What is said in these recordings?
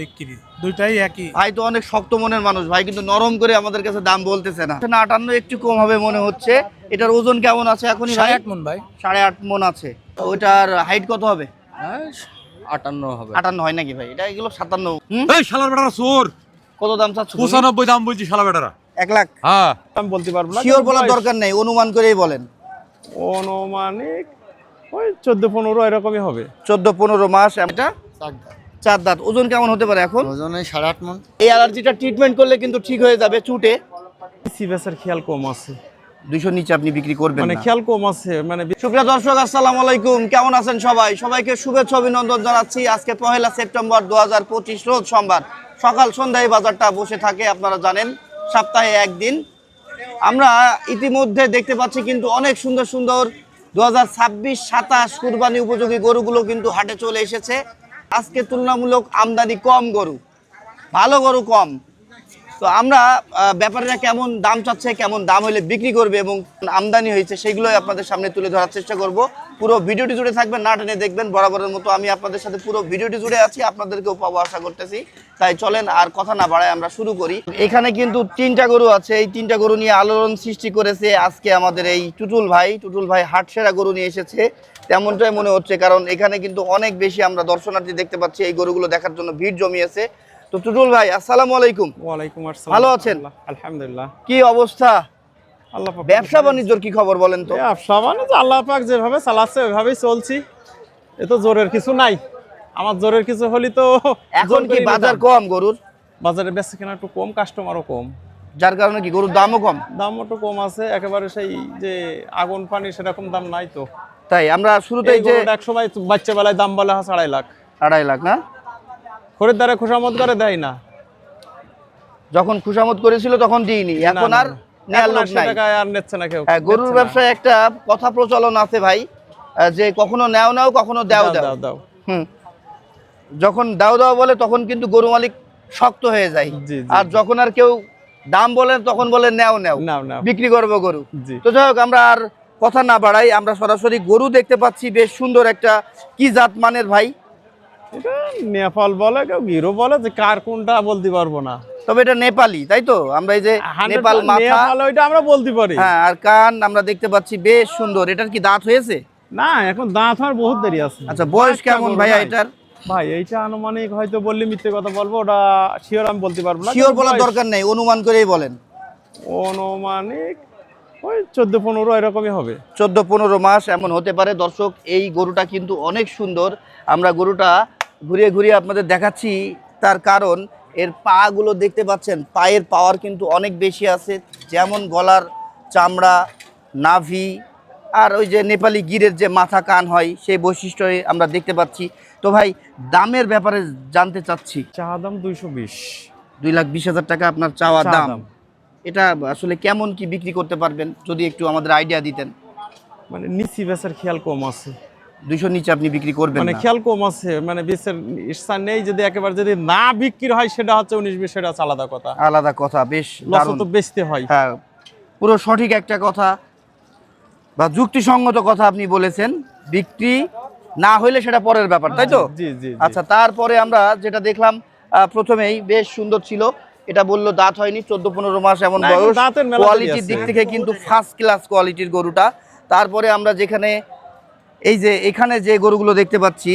বিক্রি। দুইটাই একই। ভাই তো অনেক শক্ত মনের মানুষ ভাই কিন্তু নরম করে আমাদের কাছে দাম বলতেছে না। আটান্ন একটু কম হবে মনে হচ্ছে। এটার ওজন কেমন আছে এখনই সাড়ে আট মন ভাই। সাড়ে আট মন আছে। ওইটার হাইট কত হবে? হ্যাঁ আটান্ন হবে। আটান্ন হয় নাকি ভাই? এটা এগুলো সাতান্ন? এই শালার বেটারা চোর! কত দাম চাচ্ছ পঁচানব্বই দাম বলছি শালা বেটারা। এক লাখ? হ্যাঁ। আমি বলতে পারব না শিওর বলার দরকার নেই অনুমান করেই বলেন। অনুমানিক ওই চোদ্দ পনেরো এরকমই হবে। চোদ্দ পনেরো মাস এটা? চার দাঁত। ওজন কেমন হতে পারে এখন? ওজনে সাড়ে আট মন। এই অ্যালার্জিটা ট্রিটমেন্ট করলে কিন্তু ঠিক হয়ে যাবে চুটে। সিবেসের খেয়াল কম আছে। দুইশো নিচে আপনি বিক্রি করবেন মানে খেয়াল কম আছে মানে সুপ্রিয় দর্শক আসসালামু আলাইকুম। কেমন আছেন সবাই? সবাইকে শুভেচ্ছা অভিনন্দন জানাচ্ছি। আজকে পহেলা সেপ্টেম্বর দু হাজার পঁচিশ রোজ সোমবার। সকাল সন্ধ্যায় এই বাজারটা বসে থাকে আপনারা জানেন সপ্তাহে একদিন। আমরা ইতিমধ্যে দেখতে পাচ্ছি কিন্তু অনেক সুন্দর সুন্দর দু হাজার ছাব্বিশ সাতাশ কুরবানি উপযোগী গরুগুলো কিন্তু হাটে চলে এসেছে। আজকে তুলনামূলক আমদানি কম গরু, ভালো গরু কম। তো আমরা ব্যাপারীরা কেমন দাম চাচ্ছে, কেমন দাম হলে বিক্রি করবে এবং আমদানি হয়েছে, সেগুলোই আপনাদের সামনে তুলে ধরার চেষ্টা করব। পুরো ভিডিওটি জুড়ে থাকবেন, না টেনে দেখবেন, বরাবরের মতো আমি আপনাদের সাথে পুরো ভিডিওটি জুড়ে আছি, আপনাদেরকেও পাবো আশা করতেছি। তাই চলেন, আর কথা না বাড়ায় আমরা শুরু করি। এখানে কিন্তু তিনটা গরু আছে, এই তিনটা গরু নিয়ে আলোড়ন সৃষ্টি করেছে আজকে আমাদের এই টুটুল ভাই। টুটুল ভাই হাটসেরা গরু নিয়ে এসেছে। তেমনটাই মনে হচ্ছে কারণ এখানে কিন্তু অনেক বেশি আমরা দর্শনার্থী দেখতে পাচ্ছি এই গরুগুলো দেখার জন্য ভিড় জমিয়েছে। তো টুটুল ভাই আসসালামু আলাইকুম। ওয়ালাইকুম আসসালাম। ভালো আছেন? আলহামদুলিল্লাহ। কি অবস্থা? আল্লাহ ব্যবসা বাণিজ্যর কি খবর বলেন তো? ব্যবসা মানে যে আল্লাহ পাক যেভাবে চালাচ্ছে ওইভাবেই চলছি। এ তো জোরের কিছু নাই। আমার জোরের কিছু হলি তো এখন কি বাজার। কম গরুর? বাজারে বেচা কেনা একটু কম কাস্টমারও কম। যার কারণে কি গরুর দামও কম? দাম একটু কম আছে একেবারে সেই যে আগুন পানি সেরকম দাম নাই তো। তাই আমরা শুরুতেই যে এক সময় বাচ্চা বেলায় দাম বলা হয় আড়াই লাখ। আড়াই লাখ না? খরিদ্দারে খুশামত করে দেয় না। যখন খুশামত করেছিল তখন দিইনি এখন আর না, না। নেয়ার লোক নাই। আর নিচ্ছে না কেউ হ্যাঁ, গরুর ব্যবসায় একটা কথা প্রচলন আছে ভাই যে কখনো নেও নাও কখনো দাও দাও দাও। হুম। যখন দাও দাও বলে তখন কিন্তু গরু মালিক শক্ত হয়ে যায়। আর যখন আর কেউ দাম বলে তখন বলে নেও নেও। নাও নাও। বিক্রি করব গরু। তো যাই হোক আমরা আর কথা না বাড়াই আমরা সরাসরি গরু দেখতে পাচ্ছি বেশ সুন্দর একটা কি জাত মানের ভাই? এটা নেপাল বলে কেউ গিরো বলে যে কার কোনটা বলতে পারব না। তবে এটা নেপালি তাই তো? আমরা এই যে নেপাল মাথা। ওইটা আমরা বলতে পারি। হ্যাঁ আর কান আমরা দেখতে পাচ্ছি বেশ সুন্দর। এটার কি দাঁত হয়েছে? না এখন দাঁত হওয়ার বহুত দেরি আছে। আচ্ছা বয়স কেমন ভাইয়া। এটার? ভাই এইটা আনুমানিক হয়তো বললে মিথ্যে কথা বলব ওটা শিওর আমি বলতে পারব না শিওর বলার দরকার নেই অনুমান করেই বলেন। অনুমানিক ওই চোদ্দ পনেরো এরকমই হবে। চোদ্দ পনেরো মাস এমন হতে পারে। দর্শক এই গরুটা কিন্তু অনেক সুন্দর। আমরা গরুটা ঘুরিয়ে ঘুরিয়ে আপনাদের দেখাচ্ছি। তার কারণ এর পা গুলো দেখতে পাচ্ছেন পায়ের পাওয়ার কিন্তু অনেক বেশি আছে। যেমন গলার চামড়া নাভি আর ওই যে নেপালি গিরের যে মাথা কান হয় সেই বৈশিষ্ট্যই আমরা দেখতে পাচ্ছি। তো ভাই দামের ব্যাপারে জানতে চাচ্ছি। চা দাম দুইশো বিশ। দুই লাখ বিশ হাজার টাকা আপনার চাওয়া দাম। এটা আসলে কেমন কি বিক্রি করতে পারবেন? যদি একটু আমাদের আইডিয়া দিতেন। মানে নিচি বেচার খেয়াল কম আছে। দুইশো নিচে আপনি বিক্রি করবেন মানে খেয়াল কম আছে মানে বেচের ইচ্ছা নেই যদি একেবারে যদি না বিক্রি হয় সেটা হচ্ছে উনিশ বিশ সেটা হচ্ছে আলাদা কথা। আলাদা কথা বেশ লস তো বেচতে হয়। হ্যাঁ পুরো সঠিক একটা কথা বা যুক্তিসঙ্গত কথা আপনি বলেছেন। বিক্রি না হইলে সেটা পরের ব্যাপার তাই তো? জি জি। আচ্ছা তারপরে আমরা যেটা দেখলাম প্রথমেই বেশ সুন্দর ছিল। এটা বলল দাঁত হয়নি চোদ্দ পনেরো মাস এমন বয়স। কোয়ালিটির দিক থেকে কিন্তু ফার্স্ট ক্লাস কোয়ালিটির গরুটা। তারপরে আমরা যেখানে এই যে এখানে যে গরুগুলো দেখতে পাচ্ছি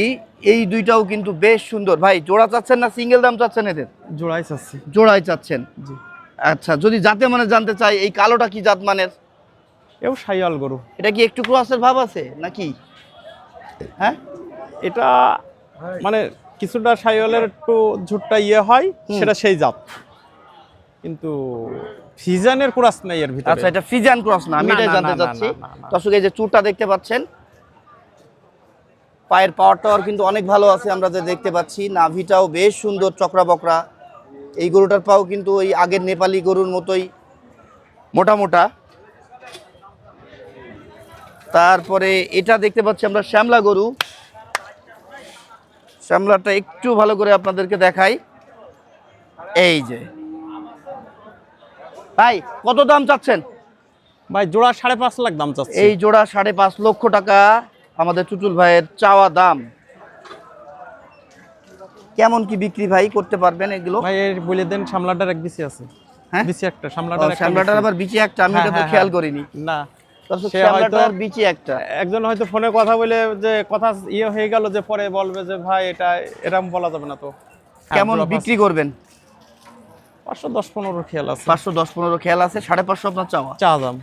এই দুইটাও কিন্তু বেশ সুন্দর। ভাই জোড়া চাচ্ছেন না সিঙ্গেল দাম চাচ্ছেন এদের? জোড়াই চাচ্ছি। জোড়াই চাচ্ছেন? আচ্ছা যদি জাতে মানে জানতে চাই এই কালোটা কি জাত মানের? এও সাইয়াল গরু। এটা কি একটু ক্রসের ভাব আছে নাকি? হ্যাঁ? এটা মানে কিছুটা সাইওয়ালের একটু ঝুটটা ইয়ে হয় সেটা সেই জাত। কিন্তু ফিজানের ক্রাস নাই এর ভিতরে। আচ্ছা এটা ফিজান ক্রস না আমি না, এটাই জানতে চাচ্ছি। দর্শক এই যে চুরটা দেখতে পাচ্ছেন পায়ের পাওয়ার টাওয়ার কিন্তু অনেক ভালো আছে আমরা যে দেখতে পাচ্ছি। নাভিটাও বেশ সুন্দর চকরা বকরা এই গরুটার পাও কিন্তু ওই আগের নেপালি গরুর মতোই মোটা মোটা। তারপরে এটা দেখতে পাচ্ছি আমরা শ্যামলা গরু। শ্যামলাটা একটু ভালো করে আপনাদেরকে দেখাই। এই যে ভাই কত দাম চাচ্ছেন? ভাই জোড়া সাড়ে পাঁচ লাখ দাম চাচ্ছে। এই জোড়া সাড়ে পাঁচ লক্ষ টাকা আমাদের টুটুল ভাইয়ের চাওয়া দাম। কেমন কি বিক্রি ভাই করতে পারবেন এগুলো? ভাই এর বলে দেন সামলাটার এক বিসি আছে। হ্যাঁ? বিসি একটা সামলাটার একটা শ্যামলাটার বিচি। আবার বিচি একটা আমি হ্যাঁ, এটা তো হ্যাঁ, খেয়াল হ্যাঁ। করিনি। না দর্শক সে শ্যামলাটার হয়তো- বিচি একটা। একজন হয়তো ফোনে কথা বলে যে কথা ইয়ে হয়ে গেল যে পরে বলবে যে ভাই এটা এরকম বলা যাবে না তো। কেমন বিক্রি করবেন? পাঁচশো দশ পনেরো খেয়াল আছে। পাঁচশো দশ পনেরো খেয়াল আছে সাড়ে পাঁচশো আপনার চাওয়া? চা দাম।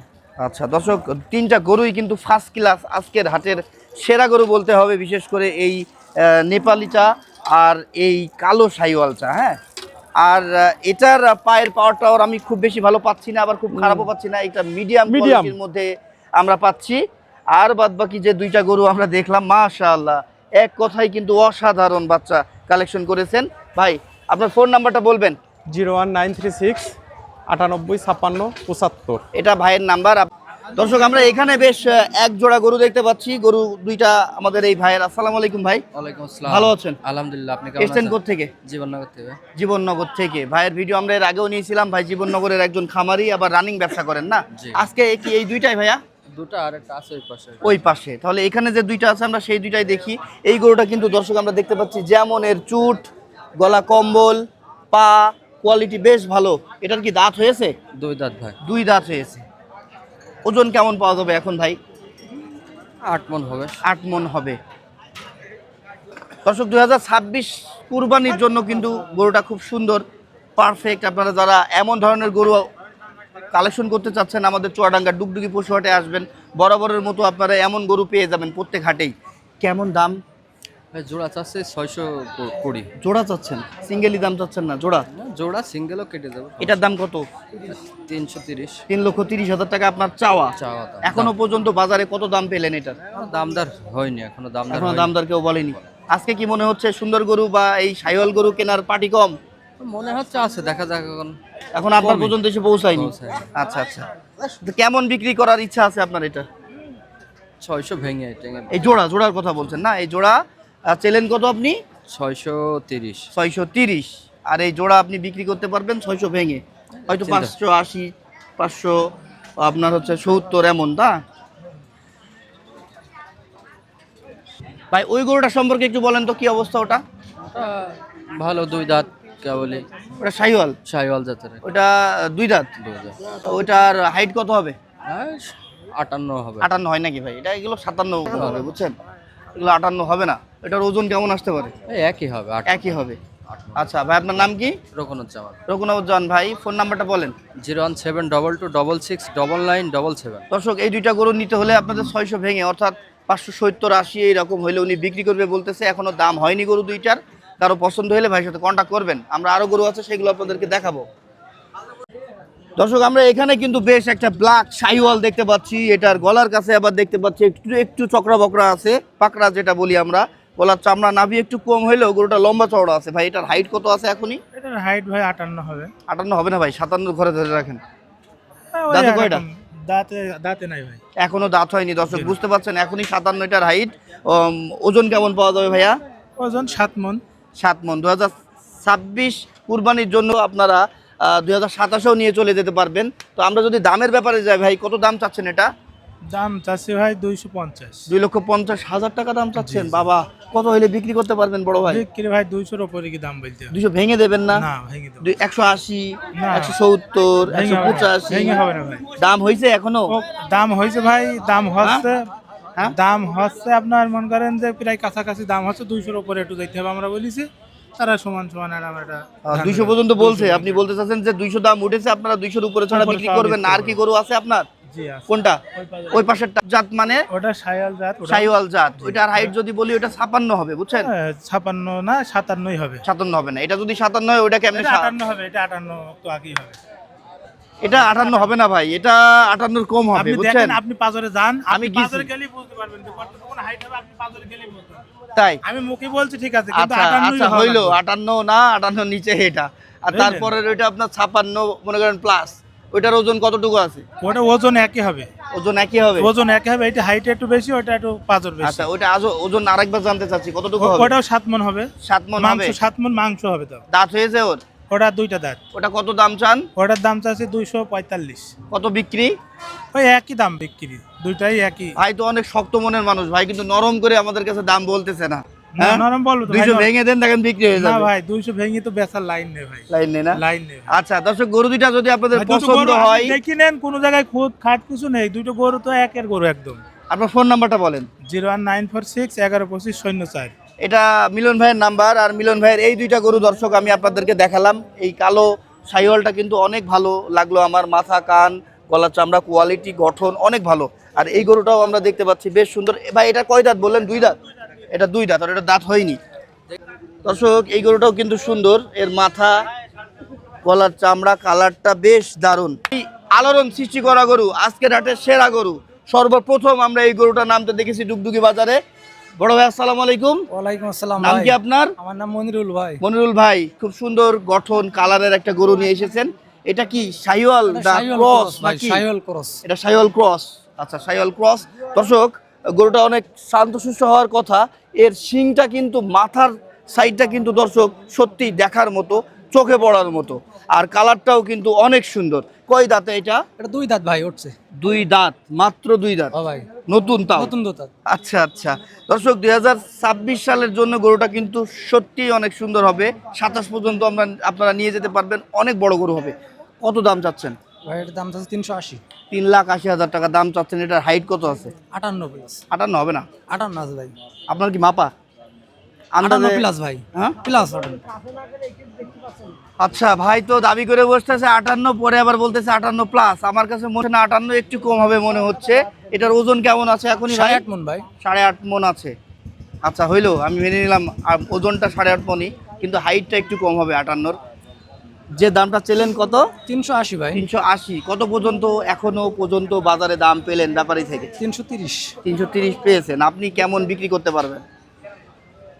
আচ্ছা দর্শক তিনটা গরুই কিন্তু ফার্স্ট ক্লাস আজকের হাটের সেরা গরু বলতে হবে বিশেষ করে এই নেপালি চা আর এই কালো সাইওয়াল চা হ্যাঁ? আর এটার পায়ের পাওয়ার টাওয়ার আমি খুব বেশি ভালো পাচ্ছি না আবার খুব খারাপও পাচ্ছি না এটা মিডিয়াম। কোয়ালিটির মধ্যে আমরা পাচ্ছি। আর বাদ বাকি যে দুইটা গরু আমরা দেখলাম মাশাআল্লাহ এক কথাই কিন্তু অসাধারণ বাচ্চা কালেকশন করেছেন। ভাই আপনার ফোন নাম্বারটা বলবেন? Zero one nine three six আটানব্বই ছাপ্পান্ন পঁচাত্তর। এটা ভাইয়ের নাম্বার। আপ- দর্শক আমরা এখানে বেশ এক জোড়া গরু দেখতে পাচ্ছি। গরু দুইটা আমাদের এই ভাইয়ের। আসসালামু আলাইকুম ভাই। ওয়ালাইকুম আসসালাম। ভালো আছেন? আলহামদুলিল্লাহ আপনি কেমন এসছেন আছেন? থেকে? জীবননগর থেকে। জীবননগর থেকে। ভাইয়ের ভিডিও আমরা এর আগেও নিয়েছিলাম। ভাই জীবননগরের একজন খামারি আবার রানিং ব্যবসা করেন না? আজকে কি এই দুইটাই ভাইয়া? দুটো আর একটা আছে ওই পাশে। ওই পাশে। তাহলে এখানে যে দুইটা আছে আমরা সেই দুইটাই দেখি। এই গরুটা কিন্তু দর্শক আমরা দেখতে পাচ্ছি যেমন এর চুট গলা কম্বল পা কোয়ালিটি বেশ ভালো। এটার কি দাঁত হয়েছে? দুই দাঁত ভাই। দুই দাঁত হয়েছে। ওজন কেমন পাওয়া যাবে এখন ভাই? আট মন হবে। আট মন হবে। দর্শক দুই হাজার ছাব্বিশ কুরবানির জন্য কিন্তু গরুটা খুব সুন্দর পারফেক্ট আপনারা যারা এমন ধরনের গরু কালেকশন করতে চাচ্ছেন আমাদের চুয়াডাঙ্গা ডুগডুগি পশু হাটে আসবেন। বরাবরের মতো আপনারা এমন গরু পেয়ে যাবেন প্রত্যেক হাটেই। কেমন দাম? জোড়া চাচ্ছে ছয়শো কুড়ি। জোড়া চাচ্ছেন? সিঙ্গেলি দাম চাচ্ছেন না? জোড়া? জোড়া সিঙ্গেলও কেটে দেবো। এটার দাম কত? তিনশো তিরিশ। তিন লক্ষ তিরিশ হাজার টাকা আপনার চাওয়া। চাওয়া দাম। এখনও পর্যন্ত বাজারে কত দাম পেলেন এটার? দামদার হয়নি এখনও দামদার এখনও হয়নি। দামদার কেউ বলেনি। আজকে কি মনে হচ্ছে সুন্দর গরু বা এই সাইওয়াল গরু কেনার পার্টি কম? মনে হচ্ছে আছে দেখা যাক এখন। এখন আপনার কমই। পর্যন্ত এসে পৌঁছায়নি। পৌঁছায়নি। আচ্ছা আচ্ছা। তো কেমন বিক্রি করার ইচ্ছা আছে আপনার এটা? ছয়শো ভেঙে টেঙে এই জোড়া জোড়ার কথা বলছেন না? এই জোড়া চেলেন কত আপনি? ছয়শো তিরিশ। ছয়শো তিরিশ। আর এই জোড়া আপনি বিক্রি করতে পারবেন ছয়শো ভেঙে। হয়তো পাঁচশো আশি পাঁচশো আপনার হচ্ছে সত্তর এমন তা? ভাই ওই গরুটা সম্পর্কে একটু বলেন তো কি অবস্থা ওটা? ভালো দুই দাঁত কেবলই। ওটা সাইওয়াল? সাইওয়াল জাতের। ওটা দুই দাঁত? ওইটার হাইট কত হবে? হ্যাঁ, আটান্ন হবে। আটান্ন হয় নাকি ভাই? এটা এগুলো সাতান্ন হবে বুঝছেন? এগুলো আটান্ন হবে না? এটার ওজন কেমন আসতে পারে? একই হবে একই হবে। আচ্ছা ভাই আপনার নাম কি? রকনুজ্জামান রঘুনাথজন ভাই ফোন নাম্বারটা বলেন। Zero one seven double two double six double nine double seven. দর্শক এই দুইটা গরু নিতে হলে আপনাদের ছয়শো ভেঙে অর্থাৎ পাঁচশো সত্তর আশি এইরকম হলে উনি বিক্রি করবে বলতেছে এখনও দাম হয়নি গরু দুইটার। কারও পছন্দ হলে ভাইয়ের সাথে কন্ট্যাক্ট করবেন। আমরা আরও গরু আছে সেগুলো আপনাদেরকে দেখাবো। দর্শক আমরা এখানে কিন্তু বেশ একটা ব্ল্যাক শাইওয়াল দেখতে পাচ্ছি। এটার গলার কাছে আবার দেখতে পাচ্ছি একটু একটু চকরা বকরা আছে পাকড়া যেটা বলি আমরা। গলার চামড়া নাভি একটু কম হইলেও গরুটা লম্বা চওড়া আছে। ভাই এটার হাইট কত আছে এখনই? এটার হাইট ভাই আটান্ন হবে। আটান্ন হবে না ভাই? সাতান্ন ঘরে ধরে রাখেন। দাঁতে কয়টা? দাঁতে দাঁতে নাই ভাই। এখনও দাঁত হয়নি দর্শক বুঝতে পারছেন এখনই সাতান্ন এটার হাইট ওজন কেমন পাওয়া যাবে ভাইয়া? ওজন সাত মন। সাত মন। দু হাজার ছাব্বিশ কুরবানির জন্য আপনারা দুই হাজার সাতাশেও নিয়ে চলে যেতে পারবেন। তো আমরা যদি দামের ব্যাপারে যাই ভাই কত দাম চাচ্ছেন এটা? দাম চাচ্ছি ভাই দুইশো পঞ্চাশ। দুই লক্ষ পঞ্চাশ হাজার টাকা দাম চাচ্ছেন? বাবা কত হইলে বিক্রি করতে পারবেন বড় ভাই? বিক্রি ভাই দুইশোর ওপরে কি দাম বলতে? দুইশো ভেঙে দেবেন না? একশো আশি। একশো সত্তর একশো পঁচাশি। ভেঙে হবে না ভাই। দাম হয়েছে এখনও? দাম হয়েছে ভাই দাম হচ্ছে হ্যাঁ? দাম হচ্ছে আপনার মনে করেন যে প্রায় কাছাকাছি দাম হচ্ছে দুইশোর উপরে একটু যাইতে হবে আমরা বলেছি। তারা সমান সমান আর আমরা এটা দুইশো পর্যন্ত বলছে। আপনি বলতে চাচ্ছেন যে দুইশো দাম উঠেছে আপনারা দুইশোর উপরে ছাড়া বিক্রি করবেন না। আর কি গরু আছে আপনার? কোনটা? ওই পাশের জাত মানে? ওটা জাত সাইওয়াল জাত। ওইটার হাইট যদি বলি ওটা ছাপান্ন হবে বুঝছেন? হ্যাঁ, ছাপান্ন না সাতান্নই হবে। সাতান্ন হবে না। এটা যদি সাতান্ন হয় ওটা কেমনে এটা সা- আটান্ন হবে এটা আটান্ন তো আগেই হবে। এটা আটান্ন হবে না ভাই। এটা আটান্নর কম হবে আপনি বুঝছেন? দেখেন আপনি পাজরে যান। আমি। পাজরে গেলেই বুঝতে পারবেন যে কত কোন হাইট হবে আপনি পাজরে গেলেই বুঝতে পারবেন। তাই? আমি মুখে বলছি ঠিক আছে কিন্তু আচ্ছা আটান্নই আচ্ছা হইল। লাগবে। আটান্ন না আটান্ন নিচে এটা। আর তারপরে ওইটা আপনার ছাপান্ন মনে করেন প্লাস ওইটার ওজন কতটুকু আছে? ওটা ওজন একই হবে। ওজন একই হবে? ওজন একই হবে এটা হাইট একটু বেশি ওটা একটু পাঁচর বেশি। আচ্ছা ওটা আজ ওজন আরেকবার জানতে চাচ্ছি কতটুকু হবে? ওটাও সাত মন হবে। সাত মন মাংস হবে? সাত মন মাংস হবে তো। দাঁত হয়েছে ওর? ওটা দুইটা দাঁত। ওটা কত দাম চান? ওটার দাম চাচ্ছে দুইশো পঁয়তাল্লিশ। কত বিক্রি? ওই একই দাম বিক্রি দুইটাই একই। ভাই তো অনেক শক্ত মনের মানুষ ভাই কিন্তু নরম করে আমাদের কাছে দাম বলতেছে না হ্যাঁ? নরম বলব দুইশো ভেঙে দেন দেখেন বিক্রি হয়ে না ভাই দুইশো ভেঙে তো বেচার লাইন নেই ভাই। লাইন নেই না? লাইন নেই আচ্ছা দর্শক গরু দুইটা যদি আপনাদের পছন্দ হয় দেখি নেন কোনো জায়গায় খুদ খাট কিছু নেই দুটো গরু তো একের গরু একদম। আপনার ফোন নাম্বারটা বলেন। Zero one nine four six এগারো পঁচিশ শূন্য চার। এটা মিলন ভাইয়ের নাম্বার, আর মিলন ভাইয়ের এই দুইটা গরু দর্শক আমি আপনাদেরকে দেখালাম। এই কালো সাইওয়ালটা কিন্তু অনেক ভালো লাগল আমার, মাথা, কান গলার চামড়া কোয়ালিটি গঠন অনেক ভালো। আর এই গরুটাও আমরা দেখতে পাচ্ছি, বেশ সুন্দর। ভাই, এটা কয় দাঁত বললেন? দুই দাঁত? এটা দুই দাঁত আর এটা দাঁত হয়নি। দর্শক, এই গরুটাও কিন্তু সুন্দর। এর মাথা, গলার চামড়া, কালারটা বেশ দারুণ। এই আলোড়ন সৃষ্টি করা গরু, আজকের হাটের সেরা গরু। সর্বপ্রথম আমরা এই গরুটা নামতে দেখেছি ডুগডুগি বাজারে। বড় ভাই আসসালামু আলাইকুম। ওয়ালাইকুম আসসালাম নাম কি আপনার? আমার নাম মনিরুল ভাই। মনিরুল ভাই খুব সুন্দর গঠন কালারের একটা গরু নিয়ে এসেছেন। এটা কি সাইওয়াল দা ক্রস নাকি? সাইওয়াল ক্রস। এটা সাইওয়াল ক্রস। আচ্ছা সাইওয়াল ক্রস। দর্শক গরুটা অনেক শান্তশিষ্ট হওয়ার কথা। এর শিংটা কিন্তু মাথার সাইডটা কিন্তু দর্শক সত্যি দেখার মতো। চোখে পড়ার মতো। আর কালারটাও কিন্তু অনেক সুন্দর। কয় দাঁতে এটা? এটা দুই দাঁত ভাই উঠছে। দুই দাঁত মাত্র দুই দাঁত। ভাই। নতুন তাও? নতুন দোতাত আচ্ছা আচ্ছা। দর্শক দু হাজার ছাব্বিশ সালের জন্য গরুটা কিন্তু সত্যি অনেক সুন্দর হবে। সাতাশ পর্যন্ত আমরা আপনারা নিয়ে যেতে পারবেন। অনেক বড় গরু হবে। কত দাম চাচ্ছেন? ভাই এটার দাম তিনশো আশি। তিন লাখ আশি হাজার টাকা। দাম চাচ্ছেন এটার হাইট কত আছে? আটান্ন আটান্ন হবে না? আটান্ন আছে ভাই। আপনার কি মাপা? আন্দাজে প্লাস ভাই। হ্যাঁ? প্লাস আচ্ছা ভাই তো দাবি করে বসতেছে আটান্ন পরে আবার বলতেছে আটান্ন প্লাস আমার কাছে মনে হয় না আটান্ন একটু কম হবে মনে হচ্ছে। এটার ওজন কেমন আছে এখনই সাড়ে আট মন ভাই। সাড়ে আট মন আছে। আচ্ছা হইল আমি মেনে নিলাম ওজনটা সাড়ে আট মনই কিন্তু হাইটটা একটু কম হবে আটান্নর। যে দামটা চেলেন কত? তিনশো আশি ভাই। তিনশো আশি। কত পর্যন্ত এখনও পর্যন্ত বাজারে দাম পেলেন ব্যাপারী থেকে? তিনশো তিরিশ। তিনশো তিরিশ পেয়েছেন। আপনি কেমন বিক্রি করতে পারবেন?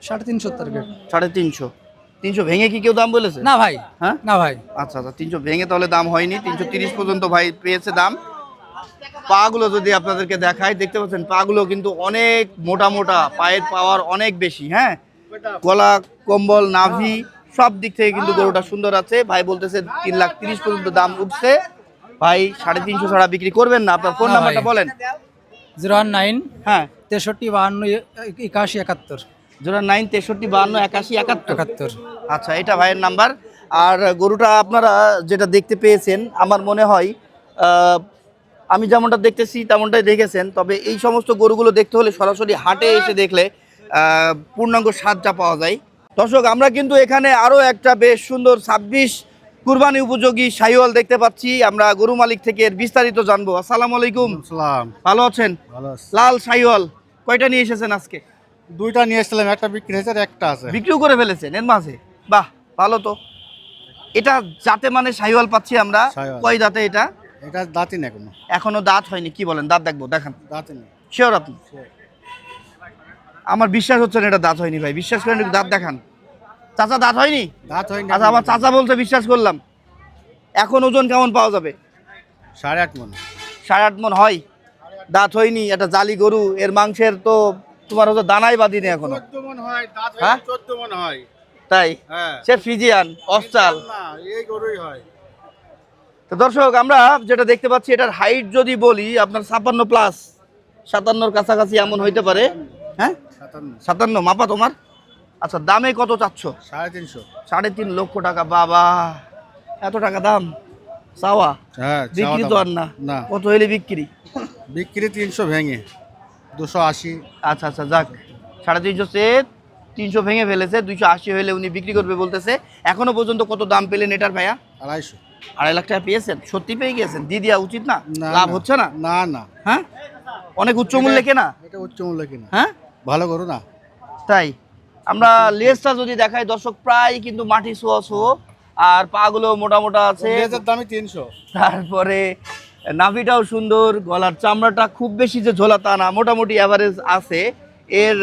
সাড়ে তিনশো টার্গেট সাড়ে তিনশো। তিনশো ভেঙে কি কেউ দাম বলেছে? না ভাই হ্যাঁ? না ভাই। আচ্ছা আচ্ছা তিনশো ভেঙে তাহলে দাম হয়নি। তিনশো তিরিশ পর্যন্ত ভাই পেয়েছে দাম। পাগুলো যদি আপনাদেরকে দেখাই দেখতে পাচ্ছেন পাগুলো কিন্তু অনেক মোটা মোটা পায়ের পাওয়ার অনেক বেশি হ্যাঁ? গলা কম্বল নাভি সব দিক থেকে কিন্তু গরুটা সুন্দর আছে। ভাই বলতেছে তিন লাখ তিরিশ পর্যন্ত দাম উঠছে। ভাই সাড়ে তিনশো ছাড়া বিক্রি করবেন না? আপনার ফোন নাম্বারটা বলেন। জিরো ওয়ান নাইন হ্যাঁ। তেষট্টি বাহান্ন একাশি একাত্তর। জিরো নাইন তেষট্টি বাহান্ন একাশি একাত্তর। একাত্তর। আচ্ছা এটা ভাইয়ের নাম্বার। আর গরুটা আপনারা যেটা দেখতে পেয়েছেন আমার মনে হয় আমি যেমনটা দেখতেছি তেমনটাই দেখেছেন। তবে এই সমস্ত গরুগুলো দেখতে হলে সরাসরি হাটে এসে দেখলে আহ, পূর্ণাঙ্গ স্বাদটা পাওয়া যায়। দর্শক আমরা কিন্তু এখানে আরও একটা বেশ সুন্দর ছাব্বিশ কুরবানি উপযোগী সাইওয়াল দেখতে পাচ্ছি। আমরা গরু মালিক থেকে এর বিস্তারিত জানব। আসসালামু আলাইকুম। ভালো আছেন? ভালো লাল সাইওয়াল কয়টা নিয়ে এসেছেন আজকে? দুইটা নিয়ে এসেছিলাম একটা বিক্রি হয়েছে আর একটা আছে। বিক্রিও করে ফেলেছেন এর মাঝে। বাহ ভালো তো। এটা যাতে মানে সাইওয়াল পাচ্ছি আমরা। সাহিওয়াল। কয় দাঁতে এটা? এটা দাঁতই না কোনো এখনও দাঁত হয়নি কি বলেন? দাঁত দেখব দেখান। দাঁতই নেই। শিওর আপনি? আমার বিশ্বাস হচ্ছে না এটা দাঁত হয়নি ভাই বিশ্বাস করেন একটু দাঁত দেখান। চাচা দাঁত হয়নি? দাঁত হয়নি আচ্ছা আমার চাচা বলতে বিশ্বাস করলাম। এখন ওজন কেমন পাওয়া যাবে? সাড়ে আট মন। সাড়ে আট মন হয়। দাঁত হয়নি একটা জালি গরু এর মাংসের তো তোমার হচ্ছে দানাই বাঁধিনি এখনও। হয় হ্যাঁ? হয়। তাই? হ্যাঁ। সে ফিজিয়ান অস্টাল তো দর্শক আমরা যেটা দেখতে পাচ্ছি এটার হাইট যদি বলি আপনার ছাপান্ন প্লাস সাতান্নর কাছাকাছি এমন হইতে পারে। হ্যাঁ? সাতান্ন। মাপা তোমার? আচ্ছা দামে কত চাচ্ছ? সাড়ে তিনশো। সাড়ে তিন লক্ষ টাকা বাবা। এত টাকা দাম? চাওয়া? হ্যাঁ বিক্রি তো আর না। কত হইলে বিক্রি? বিক্রি তিনশো ভেঙে। দুশো আশি। আচ্ছা আচ্ছা যাক। সাড়ে তিনশো সে তিনশো ভেঙে ফেলেছে দুইশো আশি হলে উনি বিক্রি করবে বলতেছে। এখনও পর্যন্ত কত দাম পেলেন এটার ভাইয়া? আড়াইশো। আড়াই লাখ টাকা পেয়েছেন? সত্যি পেয়ে গিয়েছেন? দিয়ে দেওয়া উচিত না? লাভ হচ্ছে না? না না। হ্যাঁ? অনেক উচ্চ মূল্যে কেনা? এটা উচ্চ মূল্য কিনা। হ্যাঁ? ভালো করো না। তাই। আমরা লেজটা যদি দেখাই দর্শক প্রায় কিন্তু মাটি শোয়া শো আর পাগুলো মোটা মোটা আছে। লেজের দামই তিনশো। তারপরে নাভিটাও সুন্দর গলার চামড়াটা খুব বেশি যে ঝোলা তা না মোটামুটি অ্যাভারেজ আছে। এর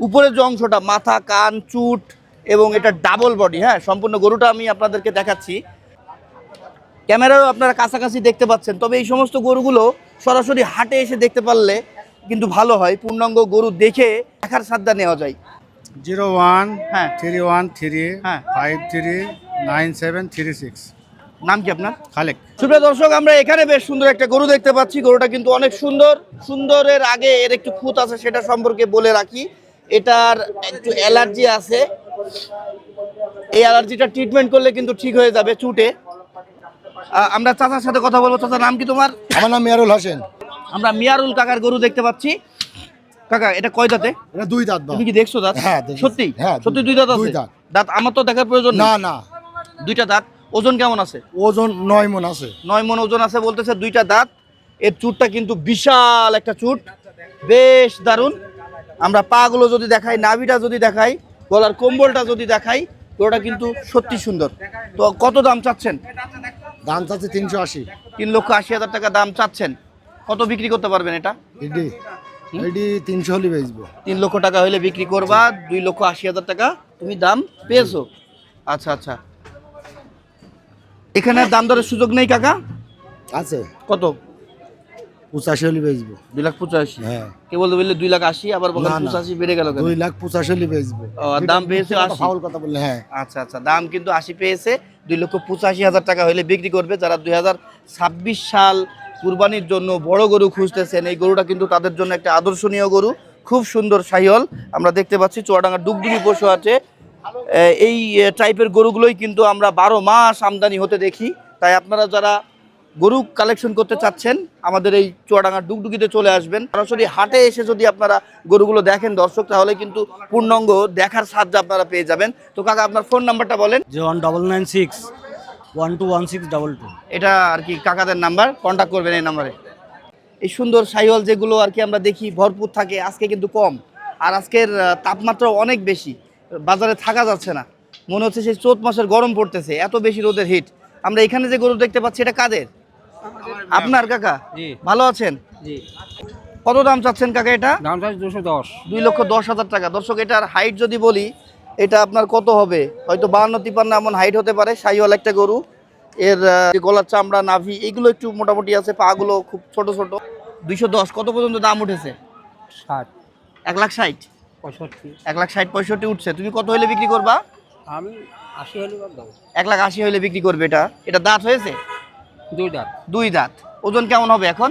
উপরের যে অংশটা মাথা কান চুট এবং এটা ডাবল বডি হ্যাঁ সম্পূর্ণ গরুটা আমি আপনাদেরকে দেখাচ্ছি। ক্যামেরাও আপনারা কাছাকাছি দেখতে পাচ্ছেন তবে এই সমস্ত গরুগুলো সরাসরি হাটে এসে দেখতে পারলে কিন্তু ভালো হয় পূর্ণাঙ্গ গরু দেখে দেখার সাধ্যা নেওয়া যায়। জিরো ওয়ান হ্যাঁ। থ্রি ওয়ান থ্রি হ্যাঁ। Five three nine seven three six. নাম কি আপনার? খালেক। সুপ্রিয় দর্শক আমরা এখানে বেশ সুন্দর একটা গরু দেখতে পাচ্ছি। গরুটা কিন্তু অনেক সুন্দর। সুন্দরের আগে এর একটু খুঁত আছে সেটা সম্পর্কে বলে রাখি। এটার একটু অ্যালার্জি আছে। এই অ্যালার্জিটা ট্রিটমেন্ট করলে কিন্তু ঠিক হয়ে যাবে চুটে। আমরা চাচার সাথে কথা বলব। চাচার নাম কি তোমার? আমার নাম মিয়ারুল হোসেন। আমরা মিয়ারুল কাকার গরু দেখতে পাচ্ছি। কাকা এটা কয় দাঁতে? এটা দুই দাঁত তুমি কি দেখছ দাঁত? হ্যাঁ, সত্যি? হ্যাঁ, সত্যি দুই- দাঁত দুই আছে? দাঁত। দাঁত আমার তো দেখার প্রয়োজন না না। দুইটা দাঁত? ওজন কেমন আছে? ওজন নয় মন আছে। নয় মন ওজন আছে বলতেছে দুইটা দাঁত। এর চুটটা কিন্তু বিশাল একটা চুট। বেশ দারুণ। আমরা পা গুলো যদি দেখাই নাভিটা যদি দেখাই গলার কম্বলটা যদি দেখাই ওটা কিন্তু সত্যি সুন্দর। তো কত দাম চাচ্ছেন? দাম চাচ্ছে তিনশো আশি। তিন লক্ষ আশি হাজার টাকা দাম চাচ্ছেন। কত বিক্রি করতে পারবেন এটা? তিনশো হলে বেচবো। তিন লক্ষ টাকা হলে বিক্রি করবা দুই লক্ষ আশি হাজার টাকা তুমি দাম পেয়েছ। আচ্ছা আচ্ছা। এখানে দাম দরের সুযোগ নেই কাকা? আছে। কত? পঁচাশি হলে বেচবো। দুই লাখ পঁচাশি? হ্যাঁ। কে বলতে বললে দুই লাখ আশি আবার। পঁচাশি বেড়ে গেল দুই লাখ পঁচাশি হলে বেচবো। ও, দাম পেয়েছে আশি। ফাউল কথা বললে হ্যাঁ। আচ্ছা আচ্ছা দাম কিন্তু আশি পেয়েছে। দুই লক্ষ পঁচাশি হাজার টাকা হলে বিক্রি করবে। যারা দুই হাজার ছাব্বিশ সাল কুরবানির জন্য বড় গরু খুঁজতেছেন এই গরুটা কিন্তু তাদের জন্য একটা আদর্শনীয় গরু। খুব সুন্দর সাহিওল আমরা দেখতে পাচ্ছি চুয়াডাঙ্গা ডুগডুগি পশু আছে। এই টাইপের গরুগুলোই কিন্তু আমরা বারো মাস আমদানি হতে দেখি। তাই আপনারা যারা গরু কালেকশন করতে চাচ্ছেন আমাদের এই চুয়াডাঙ্গার ডুগডুগিতে চলে আসবেন। সরাসরি হাটে এসে যদি আপনারা গরুগুলো দেখেন দর্শক তাহলে কিন্তু পূর্ণাঙ্গ দেখার সাহায্য আপনারা পেয়ে যাবেন। তো কাকা আপনার ফোন নাম্বারটা বলেন। Zero one double nine six one two one six double two. এটা আর কি কাকাদের নাম্বার কন্ট্যাক্ট করবেন এই নাম্বারে এই সুন্দর সাইওয়াল যেগুলো আর কি আমরা দেখি ভরপুর থাকে আজকে কিন্তু কম। আর আজকের তাপমাত্রা অনেক বেশি। বাজারে থাকা যাচ্ছে না। মনে হচ্ছে সেই চোদ্দ মাসের গরম পড়তেছে এত বেশি রোদের হিট আমরা এখানে যে গরু দেখতে পাচ্ছি এটা কাদের? আপনার কাকা? জি। ভালো আছেন? জি। কত দাম চাচ্ছেন কাকা এটা? দাম দুশো দশ। দুই লক্ষ দশ হাজার টাকা। দর্শক এটার হাইট যদি বলি এটা আপনার কত হবে? হয়তো বাহান্ন তিপ্পান্ন এমন হাইট হতে পারে সাইওয়াল একটা গরু। এর গলার চামড়া নাভি এগুলো একটু মোটামুটি আছে পাগুলো খুব ছোট ছোট। দুইশো দশ কত পর্যন্ত দাম উঠেছে? ষাট। এক লাখ ষাট। পঁয়ষট্টি। এক লাখ ষাট পঁয়ষট্টি উঠছে। তুমি কত হলে বিক্রি করবা? আমি আশি হলে এক লাখ আশি হলে বিক্রি করবে এটা। এটা দাঁত হয়েছে? দুই দাঁত। দুই দাঁত। ওজন কেমন হবে এখন?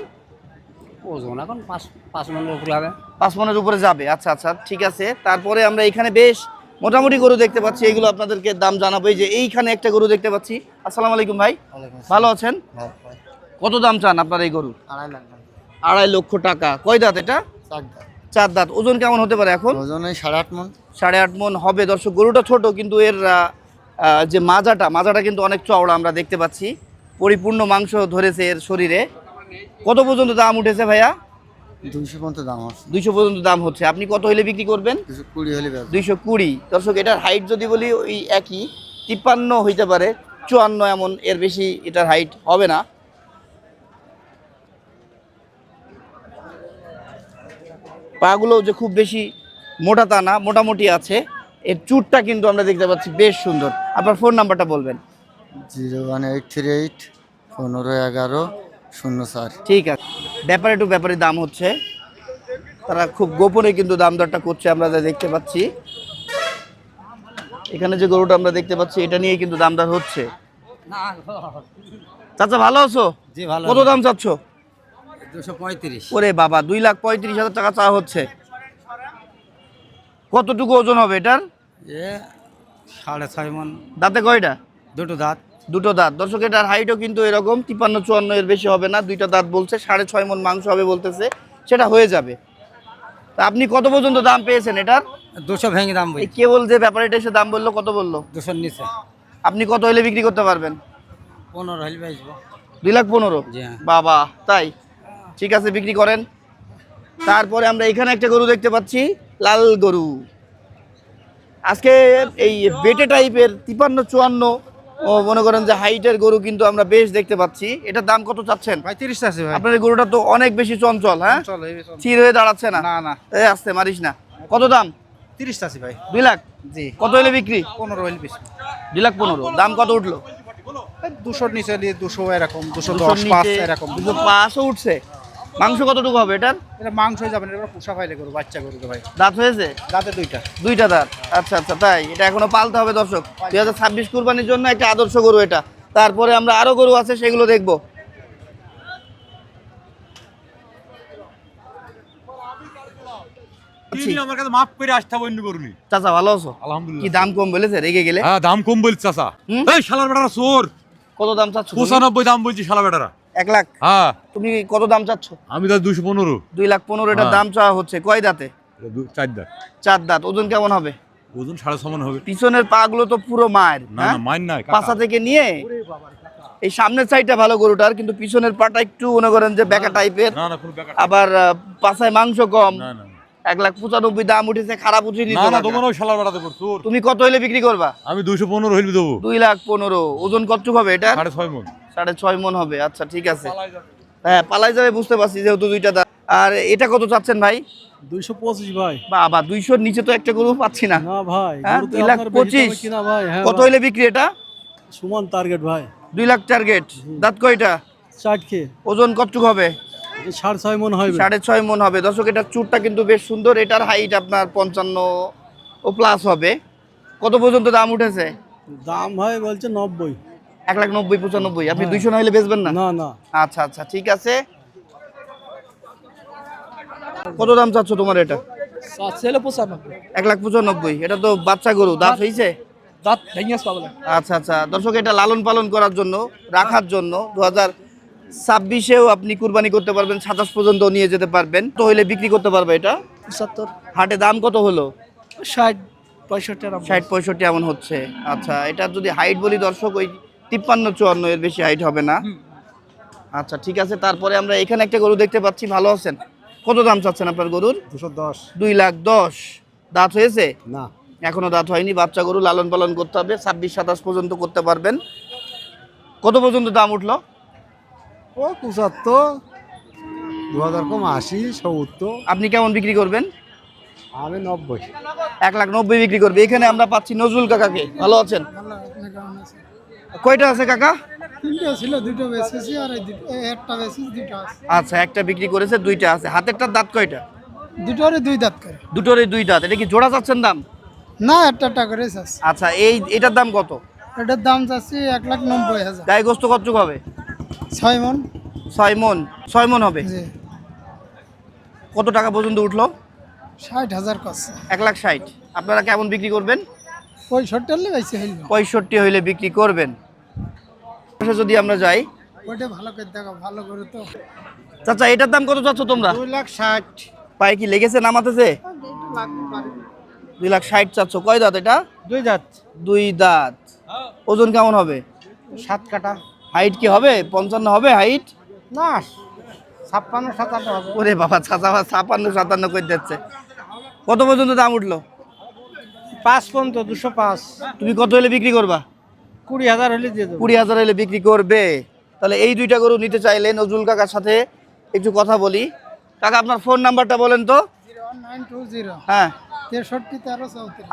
ওজন এখন পাঁচ পাঁচ মনের উপরে হবে। পাঁচ মনের উপরে যাবে। আচ্ছা আচ্ছা ঠিক আছে। তারপরে আমরা এখানে বেশ মোটামুটি গরু দেখতে পাচ্ছি। এগুলো আপনাদেরকে দাম জানাব। এই যে এইখানে একটা গরু দেখতে পাচ্ছি। আসসালামু আলাইকুম ভাই। ভালো আছেন? কত দাম চান আপনার এই গরু আড়াই লাখ আড়াই লক্ষ টাকা। কয় দাঁত এটা? চার দাঁত। চার দাঁত। ওজন কেমন হতে পারে এখন? ওজন ওই সাড়ে আট মন। সাড়ে আট মন হবে। দর্শক গরুটা ছোট কিন্তু এর যে মাজাটা মাজাটা কিন্তু অনেক চওড়া আমরা দেখতে পাচ্ছি। পরিপূর্ণ মাংস ধরেছে এর শরীরে। কত পর্যন্ত দাম উঠেছে ভাইয়া? দুইশো পর্যন্ত দাম আছে। দুইশো পর্যন্ত দাম হচ্ছে। আপনি কত হলে বিক্রি করবেন? দুশো কুড়ি হলে বেচবো। দুইশো কুড়ি। দর্শক এটার হাইট যদি বলি ওই একই তিপ্পান্ন হইতে পারে। চুয়ান্ন এমন এর বেশি এটার হাইট হবে না। পাগুলো যে খুব বেশি মোটা তা না মোটামুটি আছে। এর চুটটা কিন্তু আমরা দেখতে পাচ্ছি বেশ সুন্দর। আপনার ফোন নাম্বারটা বলবেন। Zero one eight three eight পনেরো এগারো শূন্য চার। ঠিক আছে। ব্যাপারে টু ব্যাপারে দাম হচ্ছে। তারা খুব গোপনে কিন্তু দাম দরটা করছে আমরা যা দেখতে পাচ্ছি। এখানে যে গরুটা আমরা দেখতে পাচ্ছি এটা নিয়ে কিন্তু দাম দর হচ্ছে। চাচা ভালো আছো? কত দাম চাচ্ছ? ওরে বাবা দুই লাখ পঁয়ত্রিশ হাজার টাকা চাওয়া হচ্ছে। কতটুকু ওজন হবে এটার? সাড়ে ছয় মন। দাঁতে কয়টা? দুটো দাঁত। দুটো দাঁত। দর্শক এটার হাইটও কিন্তু এরকম তিপ্পান্ন চুয়ান্ন এর বেশি হবে না দুইটা দাঁত বলছে সাড়ে ছয় মন মাংস হবে বলতেছে সেটা হয়ে যাবে। তা আপনি কত পর্যন্ত দাম পেয়েছেন এটার? দুশো ভেঙে দাম এই কেবল যে ব্যাপারীটা এসে দাম বলল কত বলল? দুশোর নিচে। আপনি কত হলে বিক্রি করতে পারবেন? পনেরো হলে বেচবো। দুই লাখ পনেরো? হ্যাঁ। বাবা তাই? ঠিক আছে বিক্রি করেন। তারপরে আমরা এখানে একটা গরু দেখতে পাচ্ছি লাল গরু। আজকে এই বেটে টাইপের তিপান্ন চুয়ান্ন মনে করেন যে হাইটের গরু কিন্তু আমরা বেশ দেখতে পাচ্ছি। এটার দাম কত চাচ্ছেন? পঁয়ত্রিশ আছে ভাই। আপনার গরুটা তো অনেক বেশি চঞ্চল হ্যাঁ? স্থির হয়ে দাঁড়াচ্ছে না। না না। এ আসতে মারিস না। কত দাম? তিরিশ আছে ভাই। দুই লাখ? জি। কত হলে বিক্রি? পনেরো বেশি। দুই লাখ পনেরো। দাম কত উঠল? দুশোর নিচে দুশো এরকম দুশো দশ পাঁচ এরকম। দুশো পাঁচও উঠছে। মাংস কতটুকু হবে এটার? এটা মাংস হয়ে যাবে না এটা পোষা ফাইলে করব বাচ্চা করব ভাই। দাঁত হয়েছে? দাঁতে দুইটা। দুইটা দাঁত? আচ্ছা আচ্ছা তাই? এটা এখনও পালতে হবে দর্শক। দুই হাজার ছাব্বিশ কুরবানির জন্য একটা আদর্শ গরু এটা। তারপরে আমরা আরও গরু আছে সেগুলো দেখব। আমার কাছে মাফ করে আসতে হবে অন্য করুনি চাচা ভালো আছো? কি দাম কম বলেছে? রেগে গেলে? হ্যাঁ দাম কম বলছি চাচা? এই শালার বেটারা চোর। কত দাম চাচ্ছ? পঁচানব্বই দাম বলছি শালা বেটারা। এক লাখ। হ্যাঁ। তুমি কত দাম চাচ্ছ? আমি তার দুশো পনেরো। দুই লাখ পনেরো এটার হ্যাঁ। দাম চাওয়া হচ্ছে। কয় দাঁতে? চার দাম চার দাঁত। ওজন কেমন হবে? ওজন সাড়ে সমান হবে। পিছনের পা গুলো তো পুরো মায়ের না হ্যাঁ? না নাই কাকা। পাশা থেকে নিয়ে এই সামনের সাইডটা ভালো গরুটার কিন্তু পিছনের পাটা একটু মনে করেন যে বেকা টাইপের না না আবার পাছায় মাংস কম। না না এক লাখ পঁচানব্বই দাম উঠেছে খারাপ উঠে না না তুমি কত হইলে বিক্রি করবা? আমি দুশো পনেরো হইলে দেবো। দুই লাখ পনেরো। ওজন কতটুক হবে এটা সাড়ে ছয় মন সাড়ে ছয় মন হবে আচ্ছা ঠিক আছে। হ্যাঁ পালাই যাবে বুঝতে পারছি যেহেতু দুইটা দাম আর এটা কত চাচ্ছেন ভাই? দুইশো পঁচিশ ভাই। বাবা দুইশোর নিচে তো একটা গরু পাচ্ছি না। না ভাই হ্যাঁ, দুই লাখ পঁচিশ। হ্যাঁ কত হইলে বিক্রি এটা? সমান টার্গেট ভাই। দুই লাখ টার্গেট দাঁত কয়টা? ওজন কতটুক হবে? সাড়ে ছয় মন হবে। সাড়ে ছয় মন হবে। দর্শক এটার চুরটা কিন্তু বেশ সুন্দর। এটার হাইট আপনার পঞ্চান্ন ও প্লাস হবে। কত পর্যন্ত দাম উঠেছে? দাম ভাই বলছে নব্বই। এক লাখ নব্বই পঁচানব্বই। আপনি হ্যাঁ। দুইশো না হলে বেচবেন না? না না। আচ্ছা আচ্ছা ঠিক আছে। কত দাম চাচ্ছ তোমার এটা? ছেলে পঁচানব্বই। এক লাখ পঁচানব্বই। এটা তো বাচ্চা গরু দাঁত হয়েছে দাঁত ভেঙে পাবলা আচ্ছা আচ্ছা। দর্শক এটা লালন পালন করার জন্য রাখার জন্য দু হাজার ছাব্বিশেও আপনি কুরবানি করতে পারবেন সাতাশ পর্যন্ত নিয়ে যেতে পারবেন। তো হইলে বিক্রি করতে পারবে এটা? পঁচাত্তর। হাটে দাম কত হলো? ষাট পঁয়ষট্টি ষাট পঁয়ষট্টি এমন হচ্ছে। আচ্ছা এটা যদি হাইট বলি দর্শক ওই তিপ্পান্ন চুয়ান্ন এর বেশি হাইট হবে না। আচ্ছা ঠিক আছে তারপরে আমরা এখানে একটা গরু দেখতে পাচ্ছি ভালো আছেন? কত দাম চাচ্ছেন আপনার গরুর? দুশো দশ। দুই লাখ দশ। দাঁত হয়েছে? না। এখনও দাঁত হয়নি বাচ্চা গরু লালন পালন করতে হবে ছাব্বিশ সাতাশ পর্যন্ত করতে পারবেন। কত পর্যন্ত দাম উঠল? ও পঁচাত্তর দু হাজার কম আশি সত্তর। আপনি কেমন বিক্রি করবেন? আমি নব্বই। এক লাখ নব্বই বিক্রি করবে। এখানে আমরা পাচ্ছি নজরুল কাকাকে। ভালো আছেন? কয়টা আছে কাকা? তিনটা ছিল দুটো বেচেছি আর একটা বেচেছি দুটো আছে। আচ্ছা একটা বিক্রি করেছে দুইটা আছে। হাতেরটার দাঁত কয়টা? দুটোরে দুই দাঁত করে। দুটোরই দুই দাঁত। এটা কি জোড়া চাচ্ছেন দাম? না একটা একটা করে চাচ্ছি। আচ্ছা এই এটার দাম কত? এটার দাম চাচ্ছি এক লাখ নব্বই হাজার। গায়ে গোস্ত কতটুক হবে? ছয় মন। ছয় মন। ছয় মন হবে? জি। কত টাকা পর্যন্ত উঠল? ষাট হাজার করছে। এক লাখ ষাট। আপনারা কেমন বিক্রি করবেন? পঁয়ষট্টি হলে পঁয়ষট্টি হইলে বিক্রি করবেন। যদি আমরা যাই। ওইটা ভালো করে দেখো ভালো করে তো। চাচা এটার দাম কত চাচ্ছ তোমরা? দুই লাখ ষাট। পায়ে কি লেগেছে নামাতেছে দুই লাখ ষাট চাচ্ছ। কয় দাঁত এটা? দুই দাঁত। দুই দাঁত। ওজন কেমন হবে? সাত কাটা। হাইট কি হবে? পঞ্চান্ন হবে হাইট না ছাপ্পান্ন সাতান্ন হবে। ওরে বাবা চাচা ছাপান্ন সাতান্ন করে দিচ্ছে কত পর্যন্ত দাম উঠল? পাঁচ পর্যন্ত দুশো পাঁচ। তুমি কত হলে বিক্রি করবা? কুড়ি হাজার হলে দিয়ে দেবো। কুড়ি হাজার হলে বিক্রি করবে। তাহলে এই দুইটা গরু নিতে চাইলে নজরুল কাকার সাথে একটু কথা বলি। কাকা আপনার ফোন নাম্বারটা বলেন তো। হ্যাঁ।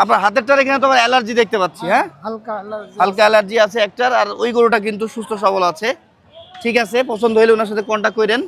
আপনার হাতেরটার এখানে তো আবার অ্যালার্জি দেখতে পাচ্ছি হ্যাঁ? হালকা হালকা অ্যালার্জি আছে একটার আর ওই গরুটা কিন্তু সুস্থ সবল আছে। ঠিক আছে পছন্দ হলে ওনার সাথে কন্ট্যাক্ট করেন।